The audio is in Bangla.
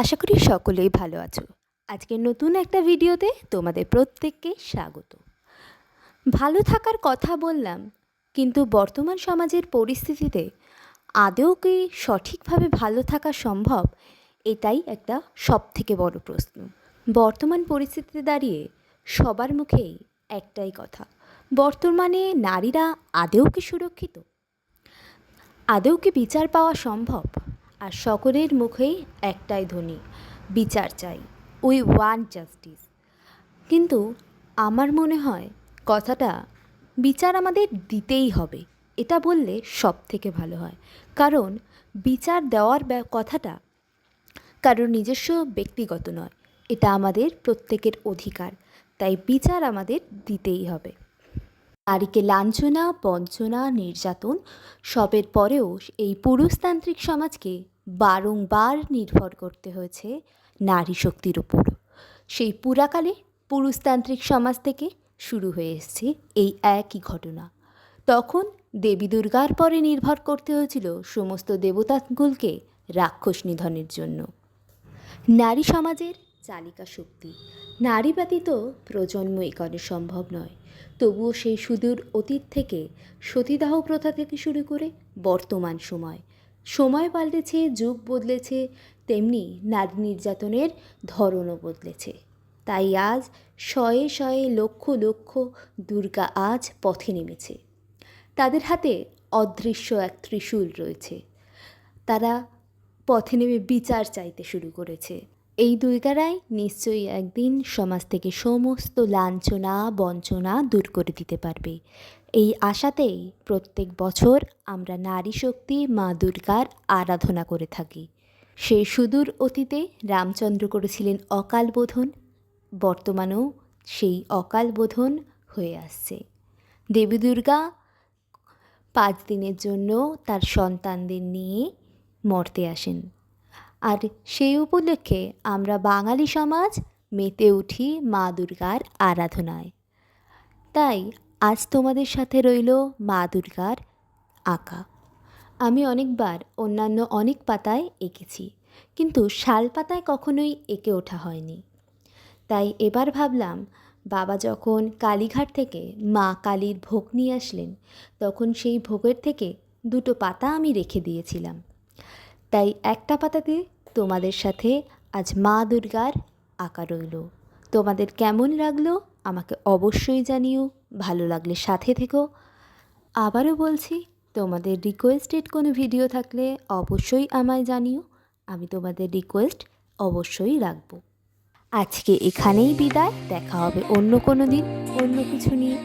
আশা করি সকলেই ভালো আছো। আজকে নতুন একটা ভিডিওতে তোমাদের প্রত্যেককে স্বাগত। ভালো থাকার কথা বললাম, কিন্তু বর্তমান সমাজের পরিস্থিতিতে আদৌ কি সঠিকভাবে ভালো থাকা সম্ভব? এটাই একটা সবথেকে বড় প্রশ্ন। বর্তমান পরিস্থিতিতে দাঁড়িয়ে সবার মুখেই একটাই কথা, বর্তমানে নারীরা আদৌ কি সুরক্ষিত? আদৌ কি বিচার পাওয়া সম্ভব? আর সকলের মুখেই একটাই ধ্বনি, বিচার চাই। We want justice. কিন্তু আমার মনে হয় কথাটা বিচার আমাদের দিতেই হবে, এটা বললে সব থেকে ভালো হয়। কারণ বিচার দেওয়ার কথাটা কারোর নিজস্ব ব্যক্তিগত নয়, এটা আমাদের প্রত্যেকের অধিকার, তাই বিচার আমাদের দিতেই হবে। নারীকে লাঞ্ছনা, বঞ্চনা, নির্যাতন, সবের পরেও এই পুরুষতান্ত্রিক সমাজকে বারংবার নির্ভর করতে হয়েছে নারী শক্তির উপর। সেই পুরাকালে পুরুষতান্ত্রিক সমাজ থেকে শুরু হয়ে এসছে এই একই ঘটনা। তখন দেবী দুর্গার পরে নির্ভর করতে হয়েছিল সমস্ত দেবতাগুলকে রাক্ষস নিধনের জন্য। নারী সমাজের চালিকা শক্তি। নারী ব্যতীত প্রজন্ম এখানে সম্ভব নয়। তবুও সেই সুদূর অতীত থেকে সতীদাহ প্রথা থেকে শুরু করে বর্তমান সময় সময় পাল্টেছে, যুগ বদলেছে, তেমনি নারী নির্যাতনের ধরনও বদলেছে। তাই আজ শয়ে শয়ে লক্ষ লক্ষ দুর্গা আজ পথে নেমেছে। তাদের হাতে অদৃশ্য এক ত্রিশূল রয়েছে। তারা পথে নেমে বিচার চাইতে শুরু করেছে। এই দুর্গারাই নিশ্চয়ই একদিন সমাজ থেকে সমস্ত লাঞ্ছনা, বঞ্চনা দূর করে দিতে পারবে। এই আশাতেই প্রত্যেক বছর আমরা নারী শক্তি মা দুর্গার আরাধনা করে থাকি। সেই সুদূর অতীতে রামচন্দ্র করেছিলেন অকাল বোধন, বর্তমানেও সেই অকাল বোধন হয়ে আসছে। দেবী দুর্গা পাঁচ দিনের জন্য তার সন্তানদের নিয়ে মর্তে আসেন। আর সেই উপলক্ষে আমরা বাঙালি সমাজ মেতে উঠি মা দুর্গার আরাধনায়। তাই আজ তোমাদের সাথে রইল মা দুর্গার আঁকা। আমি অনেকবার অন্যান্য অনেক পাতায় এঁকেছি, কিন্তু শাল পাতায় কখনোই এঁকে ওঠা হয়নি। তাই এবার ভাবলাম, বাবা যখন কালীঘাট থেকে মা কালীর ভোগ নিয়ে আসলেন, তখন সেই ভোগের থেকে দুটো পাতা আমি রেখে দিয়েছিলাম। তাই একটা পাতাতে তোমাদের সাথে আজ মা দুর্গার আঁকা রইল। তোমাদের কেমন লাগল? আমাকে অবশ্যই জানিও। ভালো লাগলে সাথে থেকো। আবারও বলছি, তোমাদের রিকোয়েস্টেড কোনো ভিডিও থাকলে অবশ্যই আমায় জানিও। আমি তোমাদের রিকোয়েস্ট অবশ্যই রাখব। আজকে এখানেই বিদায়। দেখা হবে অন্য কোনো দিন, অন্য কিছু নিয়ে।